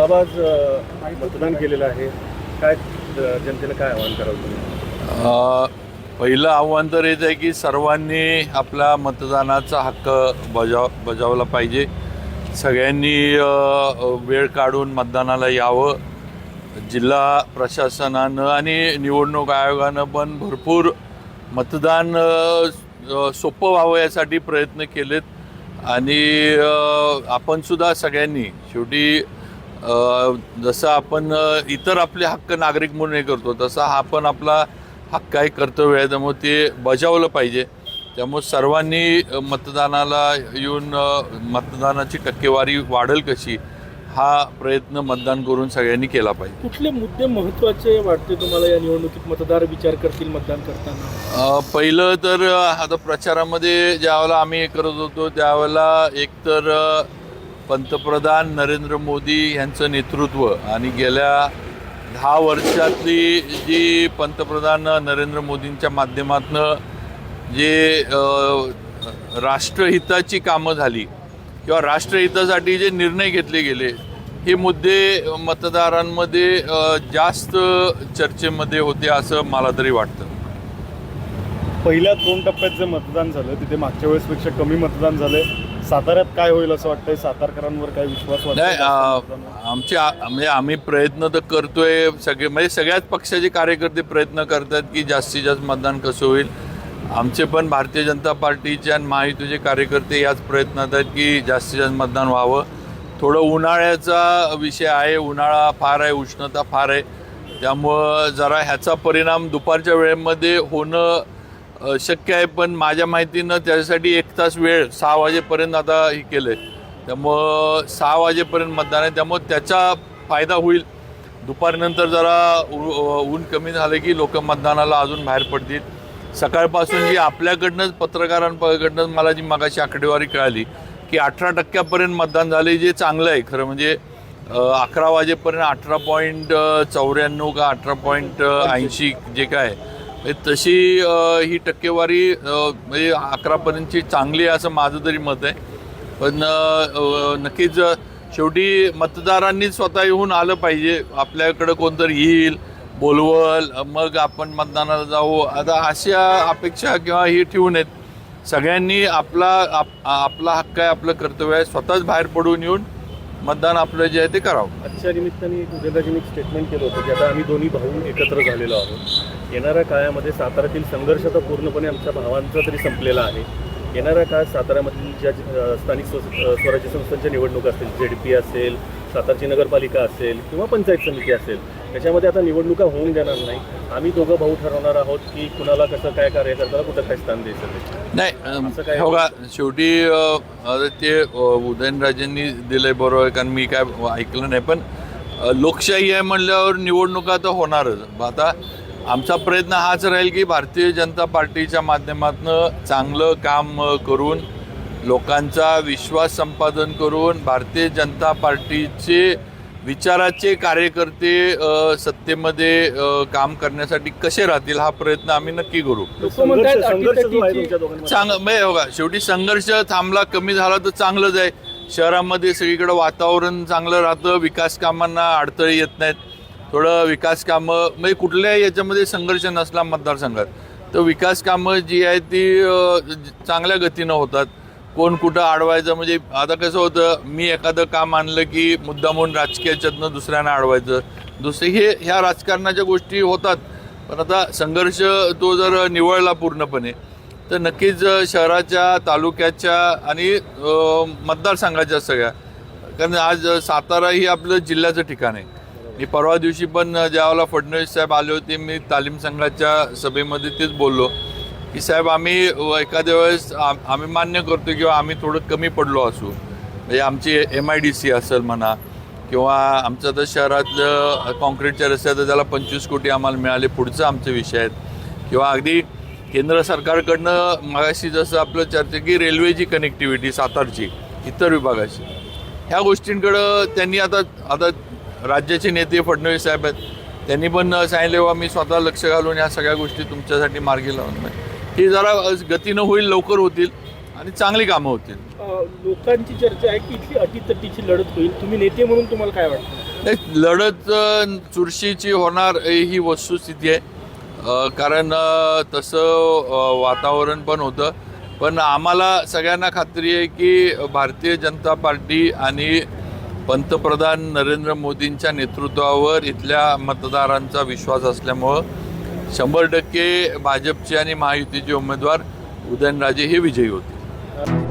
बाबा आज मतदान केलेलं आहे. काय जनतेला काय आव्हान करावं पहिलं आव्हान तर हेच आहे की सर्वांनी आपला मतदानाचा हक्क बजाव बजावला पाहिजे. सगळ्यांनी वेळ काढून मतदानाला यावं. जिल्हा प्रशासनानं आणि निवडणूक आयोगानं पण भरपूर मतदान सोपं व्हावं यासाठी प्रयत्न केलेत. आणि आपणसुद्धा सगळ्यांनी शेवटी जसं आपण इतर आपले हक्क नागरिक म्हणून हे करतो तसा हा पण आपला हक्क आहे कर्तव्य आहे. त्यामुळे ते बजावलं पाहिजे. त्यामुळे सर्वांनी मतदानाला येऊन मतदानाची टक्केवारी वाढेल कशी हा प्रयत्न मतदान करून सगळ्यांनी केला पाहिजे. कुठले मुद्दे महत्त्वाचे वाटते तुम्हाला या निवडणुकीत मतदार विचार करतील मतदान करताना? पहिलं तर आता प्रचारामध्ये ज्यावेळेला आम्ही हे करत होतो त्यावेळेला एकतर पंतप्रधान नरेंद्र मोदी यांचं नेतृत्व आणि गेल्या दहा वर्षातली जी पंतप्रधान नरेंद्र मोदींच्या माध्यमातनं जे राष्ट्रहिताची कामं झाली किंवा राष्ट्रहितासाठी जे निर्णय घेतले गेले हे मुद्दे मतदारांमध्ये जास्त चर्चेमध्ये होते असं मला तरी वाटतं. पहिल्या दोन टप्प्यात जे मतदान झालं तिथे मागच्या वेळेसपेक्षा कमी मतदान झालं साताऱ्यात काय होईल असं वाटतंय? सातारकरांवर काय विश्वास नाही आमचे म्हणजे आम्ही प्रयत्न तर करतोय सगळे म्हणजे सगळ्याच पक्षाचे कार्यकर्ते प्रयत्न करतात की जास्तीत जास्त मतदान कसं होईल. आमचे पण भारतीय जनता पार्टीचे आणि महायुतीचे कार्यकर्ते याच प्रयत्नात आहेत की जास्तीत जास्त मतदान व्हावं. थोडं उन्हाळ्याचा विषय आहे उन्हाळा फार आहे उष्णता फार आहे. त्यामुळं जरा ह्याचा परिणाम दुपारच्या वेळेमध्ये होणं शक्य आहे पण माझ्या माहितीनं त्याच्यासाठी एक तास वेळ सहा वाजेपर्यंत आता हे केलं आहे त्यामुळं सहा वाजेपर्यंत मतदान आहे. त्यामुळं त्याचा फायदा होईल. दुपारनंतर जरा ऊन कमी झालं की लोक मतदानाला अजून बाहेर पडतील. सकाळपासून जी आपल्याकडनंच पत्रकारांकडनंच मला जी मगाशी आकडेवारी कळाली की अठरा टक्क्यापर्यंत मतदान झाले जे चांगलं आहे. खरं म्हणजे अकरा वाजेपर्यंत अठरा पॉईंट चौऱ्याण्णव का अठरा पॉईंट ऐंशी जे काय आहे, तशी ही टक्केवारी म्हणजे अकरापर्यंतची चांगली आहे असं माझं तरी मत आहे. पण नक्कीच शेवटी मतदारांनी स्वतः येऊन आलं पाहिजे. आपल्याकडं कोणतरी येईल बोलवल मग आपण मतदानाला जाऊ. आता अशा अपेक्षा किंवा ही ठेवू नयेत सगळ्यांनी आपला आप, आपला हक्क आहे आपलं कर्तव्य आहे. स्वतःच बाहेर पडून येऊन मतदान आपलं जे आहे ते करावं. आजच्या निमित्ताने उद्योगाची मी स्टेटमेंट केलं होतं की आता आम्ही दोन्ही भाऊ एकत्र झालेलो आहोत. येणाऱ्या काळामध्ये साताऱ्यातील संघर्ष तर पूर्णपणे आमच्या भावांचा तरी संपलेला आहे. येणाऱ्या काळात साताऱ्यामधील ज्या स्थानिक स्व स्वराज्य संस्थांच्या निवडणुका असतील झेड पी असेल सातारची नगरपालिका असेल किंवा पंचायत समिती असेल त्याच्यामध्ये आता निवडणुका होऊन देणार नाही आम्ही दोघं भाऊ ठरवणार आहोत की कुणाला कसं काय कार्यकर्त्याला कुठं काय स्थान द्यायचं ते. नाही असं काय? का शेवटी ते उदयनराजेंनी दिलंय बरोबर आहे, कारण मी काय ऐकलं नाही पण लोकशाही आहे म्हणल्यावर निवडणुका तर होणारच. आता आमचा प्रयत्न हाच राहील की भारतीय जनता पार्टीच्या माध्यमातून चांगलं काम करून लोकांचा विश्वास संपादन करून भारतीय जनता पार्टीचे विचाराचे कार्यकर्ते सत्तेमध्ये काम करण्यासाठी कसे राहतील हा प्रयत्न आम्ही नक्की करू. म्हणजे बघा शेवटी संघर्ष थांबला कमी झाला तर चांगलंच आहे. शहरामध्ये सगळीकडे वातावरण चांगलं राहतं विकास कामांना अडथळे येत नाहीत. थोडं विकास कामं म्हणजे कुठल्याही याच्यामध्ये संघर्ष नसला मतदारसंघात तर विकास कामं जी आहेत ती चांगल्या गतीनं होतात. कोण कुठं अडवायचं म्हणजे आता कसं होतं मी एखादं काम आणलं की मुद्दामून राजकीयाच्यातनं दुसऱ्यांना अडवायचं. दुसरे हे ह्या राजकारणाच्या गोष्टी होतात पण आता संघर्ष तो जर निवळला पूर्णपणे तर नक्कीच शहराच्या तालुक्याच्या आणि मतदारसंघाच्या सगळ्या कारण आज सातारा ही आपलं जिल्ह्याचं ठिकाण आहे. मी परवा दिवशी पण ज्यावेळेला फडणवीस साहेब आले होते मी तालीम संघाच्या सभेमध्ये तेच बोललो की साहेब आम्ही एखाद्या वेळेस आम्ही मान्य करतो किंवा आम्ही थोडं कमी पडलो असू. म्हणजे आमची एम आय डी सी असेल म्हणा किंवा आमचं तर शहरातलं कॉन्क्रीटच्या रस्त्याचं त्याला पंचवीस कोटी आम्हाला मिळाले पुढचं आमचे विषय आहेत. किंवा अगदी केंद्र सरकारकडनं मगाशी जसं आपलं चर्चा की रेल्वेची कनेक्टिव्हिटी सातारची इतर विभागाची ह्या गोष्टींकडं त्यांनी आता आता राज्याचे नेते फडणवीस साहेब आहेत त्यांनी पण सांगितले बा मी स्वतः लक्ष घालून ह्या सगळ्या गोष्टी तुमच्यासाठी मार्गी लावून. हे जरा गतीनं होईल लवकर होतील आणि चांगली कामं होतील. लोकांची चर्चा आहे की इथली अटीतटीची लढत होईल. तुम्ही नेते म्हणून तुम्हाला काय वाटतं? नाही लढत चुरशीची होणार ही वस्तुस्थिती आहे. कारण तसं वातावरण पण होतं. पण आम्हाला सगळ्यांना खात्री आहे की भारतीय जनता पार्टी आणि पंतप्रधान नरेंद्र मोदींच्या नेतृत्वावर इथल्या मतदारांचा विश्वास असल्यामुळं शंभर टक्के भाजपचे आणि महायुतीचे उमेदवार उदयनराजे हे विजयी होते